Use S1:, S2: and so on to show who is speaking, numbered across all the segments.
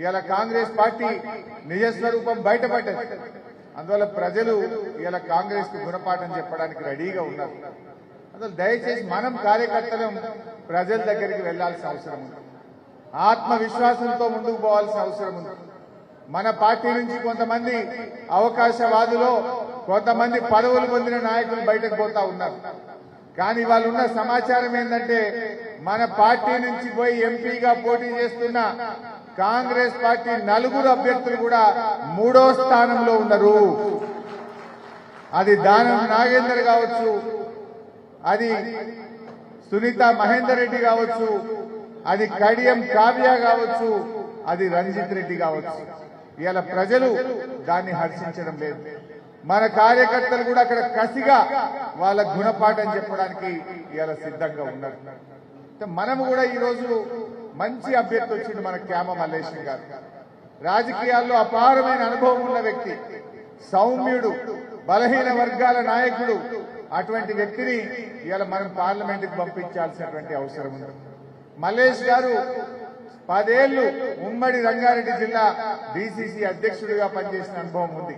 S1: ఇవాళ కాంగ్రెస్ పార్టీ నిజస్వరూపం బయటపడ్డది. అందువల్ల ప్రజలు ఇవాళ కాంగ్రెస్కు గుణపాఠం చెప్పడానికి రెడీగా ఉన్నారు. అందువల్ల దయచేసి మనం కార్యకర్తలం ప్రజల దగ్గరికి వెళ్ళాల్సిన అవసరం ఉంది. ఆత్మవిశ్వాసంతో ముందుకు పోవాల్సిన అవసరం ఉంది. మన పార్టీ నుంచి కొంతమంది అవకాశవాదులో కొంతమంది పదవులు పొందిన నాయకులు బయటకు పోతా ఉన్నారు. కానీ వాళ్ళు ఉన్న సమాచారం ఏంటంటే మన పార్టీ నుంచి పోయి ఎంపీగా పోటీ చేస్తున్న కాంగ్రెస్ పార్టీ నలుగురు అభ్యర్థులు కూడా మూడో స్థానంలో ఉన్నారు అది దానం నాగేందర్ కావచ్చు అది సునీత మహేందర్ రెడ్డి కావచ్చు అది కడియం కావ్య కావచ్చు అది రంజిత్ రెడ్డి కావచ్చు. ఇవాళ ప్రజలు దాన్ని హర్షించడం లేదు. మన కార్యకర్తలు కూడా అక్కడ కసిగా వాళ్ళ గుణపాఠం చెప్పడానికి ఇవాళ సిద్ధంగా ఉన్నారు. మనము కూడా ఈ రోజు మంచి అభ్యర్థి వచ్చింది మన క్యామ మల్లేశం గారు. రాజకీయాల్లో అపారమైన అనుభవం ఉన్న వ్యక్తి సౌమ్యుడు బలహీన వర్గాల నాయకుడు. అటువంటి వ్యక్తిని ఇవాళ మనం పార్లమెంటుకు పంపించాల్సినటువంటి అవసరం ఉంది. మల్లేష్ గారు పదేళ్ళు ఉమ్మడి రంగారెడ్డి జిల్లా డిసిసి అధ్యక్షుడిగా పనిచేసిన అనుభవం ఉంది.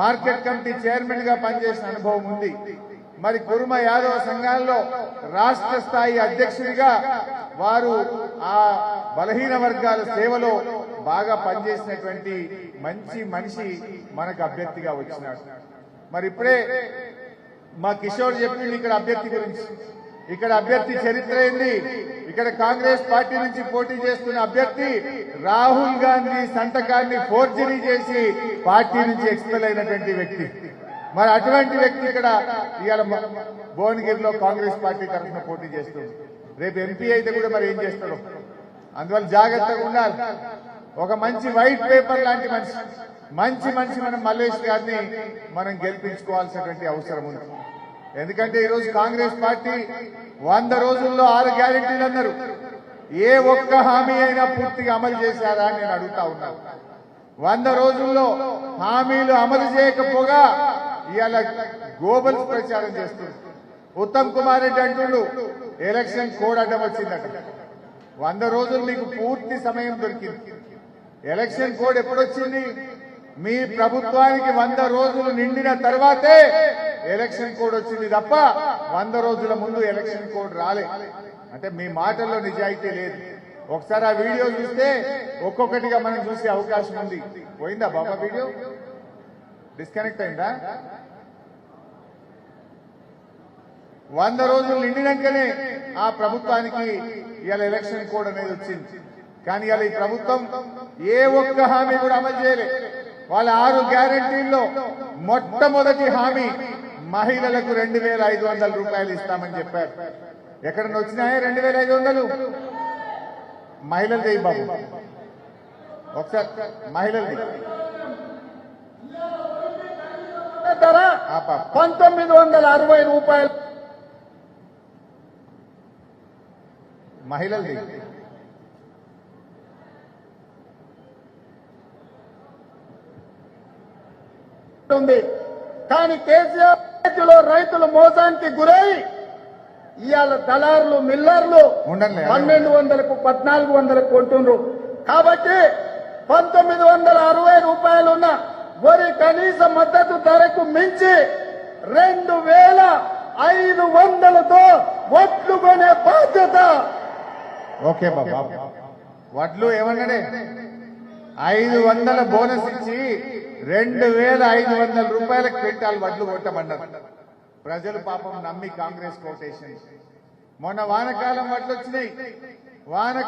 S1: మార్కెట్ కమిటీ చైర్మన్గా పనిచేసిన అనుభవం ఉంది. మరి కురుమ యాదవ సంఘాల్లో రాష్ట్ర స్థాయి అధ్యక్షుడిగా వారు ఆ బలహీన వర్గాల సేవలో బాగా పనిచేసినటువంటి మంచి మనిషి మనకు అభ్యర్థిగా వచ్చినాడు. మరి ఇప్పుడే మా కిషోర్ చెప్పింది ఇక్కడ అభ్యర్థి గురించి. ఇక్కడ అభ్యర్థి చరిత్ర ఏంది? ఇక్కడ కాంగ్రెస్ పార్టీ నుంచి పోటీ చేస్తున్న అభ్యర్థి రాహుల్ గాంధీ సంతకాన్ని ఫోర్జరీ చేసి పార్టీ నుంచి ఎక్స్పెల్ అయినటువంటి వ్యక్తి. మరి అటువంటి వ్యక్తి ఇక్కడ ఇవాళ భువనగిరిలో కాంగ్రెస్ పార్టీ తరఫున పోటీ చేస్తుంది. రేపు ఎంపీ అయితే కూడా మరి ఏం చేస్తాడు? అందువల్ల జాగ్రత్తగా ఉండాలి. ఒక మంచి వైట్ పేపర్ లాంటి మనిషి మంచి మనిషి మనం మల్లేష్ గారిని మనం గెలిపించుకోవాల్సినటువంటి అవసరం ఉంది. ఎందుకంటే ఈరోజు కాంగ్రెస్ పార్టీ వంద రోజుల్లో ఆరు గ్యారెంటీలు అన్నారు. ఏ ఒక్క హామీ అయినా పూర్తిగా అమలు చేశారా అని నేను అడుగుతా ఉన్నాను వంద రోజుల్లో హామీలు అమలు చేయకపోగా ఇవాళ గోబల్స్ ప్రచారం చేస్తుంది ఉత్తమ్ కుమార్ రెడ్డి అంటుండు ఎలక్షన్ కోడ్ అడ్డం వచ్చిందట. వంద రోజులు మీకు పూర్తి సమయం దొరికింది. Election code ఎప్పుడొచ్చింది? మీ ప్రభుత్వానికి వంద రోజులు నిండిన తర్వాతే ఎలక్షన్ కోడ్ వచ్చింది తప్ప వంద రోజుల ముందు ఎలక్షన్ కోడ్ రాలే. అంటే మీ మాటల్లో నిజాయితీ లేదు. ఒకసారి ఆ వీడియో చూస్తే ఒక్కొక్కటిగా మనం చూసే అవకాశం ఉంది. పోయిందా బాబా వీడియో? డిస్కనెక్ట్ అయిందా? వంద రోజులు నిండినాకనే ఆ ప్రభుత్వానికి ఇవాళ ఎలక్షన్ కోడ్ అనేది వచ్చింది. కానీ ఇవాళ ఈ ప్రభుత్వం ఏ ఒక్క హామీ కూడా అమలు చేయలే. వాళ్ళ ఆరు గ్యారంటీల్లో మొట్టమొదటి హామీ మహిళలకు రెండు వేల ఐదు వందల రూపాయలు ఇస్తామని చెప్పారు. ఎక్కడన్నా వచ్చినాయా రెండు వేల ఐదు వందలు? మహిళలు బాబు. ఒకసారి మహిళలది.
S2: పంతొమ్మిది వందల అరవై రూపాయలు.
S1: మహిళలది.
S2: ఉంది. కానీ కేసీఆర్ రైతులు మోసానికి గురై ఇవాళ దళారులు మిల్లర్లు. పన్నెండు వందలకు పద్నాలుగు వందలకు కొంటుండ్రు. కాబట్టి పంతొమ్మిది వందల అరవై రూపాయలున్న వరి కనీస మద్దతు ధరకు మించి రెండు వేల ఐదు వందలతో ఒట్లు కొనే బాధ్యత
S1: ఓకే బాబా. వడ్లు ఏమన్నాడే? ఐదు వందల బోనస్ ఇచ్చి రెండు వేల ఐదు వందల రూపాయల క్వింటాల్ వడ్లు కొట్టమన్నారు. ప్రజలు పాపం నమ్మి కాంగ్రెస్ కోటేషన్ మొన్న వానకాలం వడ్లు వచ్చినాయి వాన